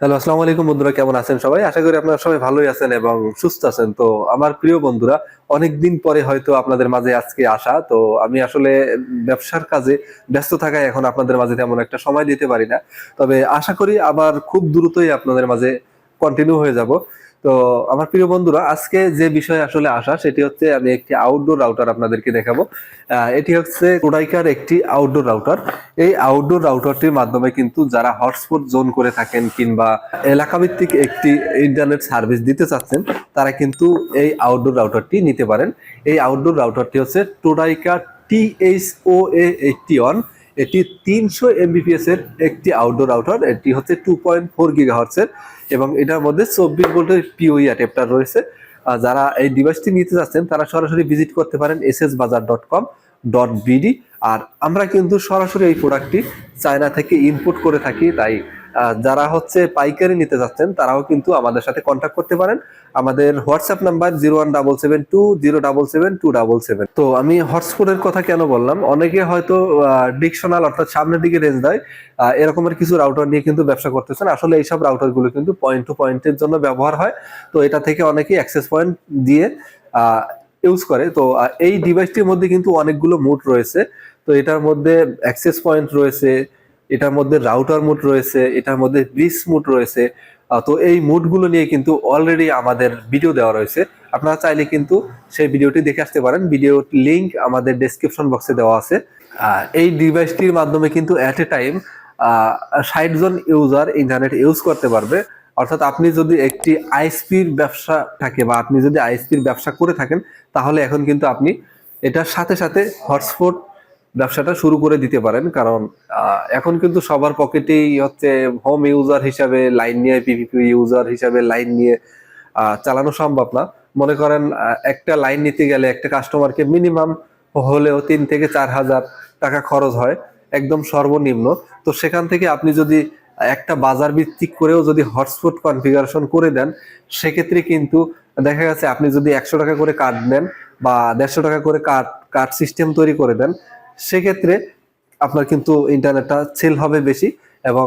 Hello, আসসালামু আলাইকুম বন্ধুরা, কেমন আছেন সবাই? আশা করি আপনারা সবাই ভালোই আছেন এবং সুস্থ আছেন। তো আমার প্রিয় বন্ধুরা অনেক দিন পরে হয়তো আপনাদের মাঝে আজকে আসা। তো আমি আসলে ব্যবসার কাজে ব্যস্ত থাকায় এখন আপনাদের মাঝে তেমন একটা সময় দিতে পারি না। তবে আশা করি আবার খুব দ্রুতই আপনাদের মাঝে কন্টিনিউ হয়ে যাব। তো আমার প্রিয় বন্ধুরা, আজকে যে বিষয়ে আসলে আসা সেটি হচ্ছে আমি একটি আউটডোর রাউটার আপনাদেরকে দেখাবো। এটি হচ্ছে কোডাইকার একটি আউটডোর রাউটার এই আউটডোর রাউটারটির মাধ্যমে কিন্তু যারা হটস্পট জোন করে থাকেন কিংবা এলাকাভিত্তিক একটি ইন্টারনেট সার্ভিস দিতে চাচ্ছেন, তারা কিন্তু এই আউটডোর রাউটারটি নিতে পারেন। এই আউটডোর রাউটারটি হচ্ছে টোডাইকা টিএইচও এ এইটটি ওয়ান এটি তিনশো এমবিপিএস এর একটি আউটডোর রাউটার এটি হচ্ছে টু পয়েন্ট ফোর গিগাহার্টসের এবং এটার মধ্যে চব্বিশ ভোল্টের পিওই অ্যাডাপ্টার রয়েছে। যারা এই ডিভাইসটি নিতে চাচ্ছেন, তারা সরাসরি ভিজিট করতে পারেন S S Bazar dot com dot BD আর আমরা কিন্তু সরাসরি এই প্রোডাক্টটি চায়না থেকে ইনপুট করে থাকি, তাই যারা হচ্ছে পাইকারি নিতে চাচ্ছেন তারাও কিন্তু আমাদের সাথে কন্ট্যাক্ট করতে পারেন। আমাদের WhatsApp number zero one double seven two zero double seven two double seven তো আমি হটস্পটের কথা কেন বললাম? অনেকে হয়তো ডিকশনাল অর্থাৎ সামনের দিকে রেঞ্জ দেয় এরকমের কিছু রাউটার নিয়ে কিন্তু ব্যবসা করতেছেন। আসলে এইসব রাউটারগুলো কিন্তু পয়েন্ট টু পয়েন্টের জন্য ব্যবহার হয়। তো এটা থেকে অনেকেই অ্যাক্সেস পয়েন্ট দিয়ে ইউজ করে। তো এই ডিভাইসটির মধ্যে কিন্তু অনেকগুলো মুড রয়েছে। তো এটার মধ্যে অ্যাক্সেস পয়েন্ট রয়েছে এটার মধ্যে রাউটার মুড রয়েছে, এটার মধ্যে ব্রিজ মুড রয়েছে তো এই মুডগুলো নিয়ে কিন্তু অলরেডি আমাদের ভিডিও দেওয়া রয়েছে। আপনারা চাইলে কিন্তু সেই ভিডিওটি দেখে আসতে পারেন। ভিডিওর লিঙ্ক আমাদের ডেসক্রিপশন বক্সে দেওয়া আছে। এই ডিভাইসটির মাধ্যমে কিন্তু অ্যাট এ টাইম ষাট জন ইউজার ইন্টারনেট ইউজ করতে পারবে। অর্থাৎ আপনি যদি একটি আইএসপির ব্যবসা থাকে বা আপনি যদি আইএসপির ব্যবসা করে থাকেন, তাহলে এখন কিন্তু আপনি এটার সাথে সাথে হটস্পট ব্যবসাটা শুরু করে দিতে পারেন, কারণ এখন কিন্তু সবার পকেটেই হচ্ছে হোম ইউজার হিসাবে লাইন নিয়ে পিপিপি ইউজার হিসাবে লাইন নিয়ে চালানো সম্ভব না। মনে করেন একটা লাইন নিতে গেলে একটা কাস্টমারকে মিনিমাম হলেও তিন থেকে চার হাজার টাকা খরচ হয়, একদম সর্বনিম্ন। তো সেখান থেকে আপনি যদি একটা বাজার ভিত্তিক করেও যদি হটস্পট কনফিগারেশন করে দেন, সেক্ষেত্রে কিন্তু দেখা গেছে আপনি যদি একশো টাকা করে কার্ড নেন বা দেড়শো টাকা করে কার্ড কার্ড সিস্টেম তৈরি করে দেন সেক্ষেত্রে আপনার কিন্তু ইন্টারনেটটা সেল হবে বেশি এবং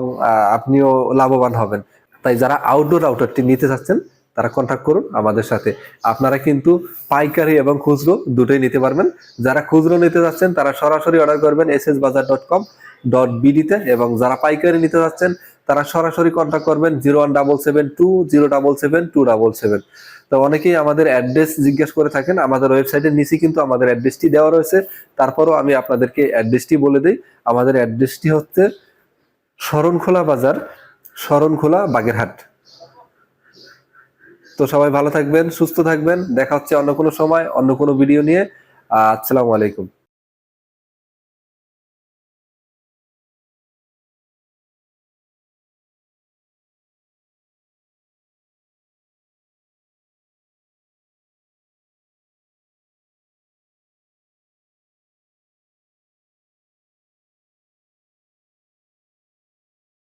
আপনিও লাভবান হবেন। তাই যারা আউটডোর রাউটারটি নিতে চাচ্ছেন, তারা কন্ট্যাক্ট করুন আমাদের সাথে। আপনারা কিন্তু পাইকারি এবং খুচরো দুটোই নিতে পারবেন। যারা খুচরো নিতে যাচ্ছেন তারা সরাসরি অর্ডার করবেন S S Bazar dot com dot বিডিতে এবং যারা পাইকারি নিতে যাচ্ছেন তারা সরাসরি কন্ট্যাক্ট করবেন zero one double seven two zero double seven two double seven. তো অনেকেই আমাদের অ্যাড্রেস জিজ্ঞেস করে থাকেন, আমাদের ওয়েবসাইটের নিচে কিন্তু আমাদের অ্যাড্রেসটি দেওয়া রয়েছে। তারপরও আমি আপনাদেরকে অ্যাড্রেসটি বলে দিই, আমাদের অ্যাড্রেসটি হচ্ছে শরণখোলা বাজার, শরণখোলা বাগেরহাট। তো সবাই ভালো থাকবেন, সুস্থ থাকবেন, দেখা হচ্ছে অন্য কোনো সময়, অন্য কোনো ভিডিও নিয়ে। আসসালামু আলাইকুম।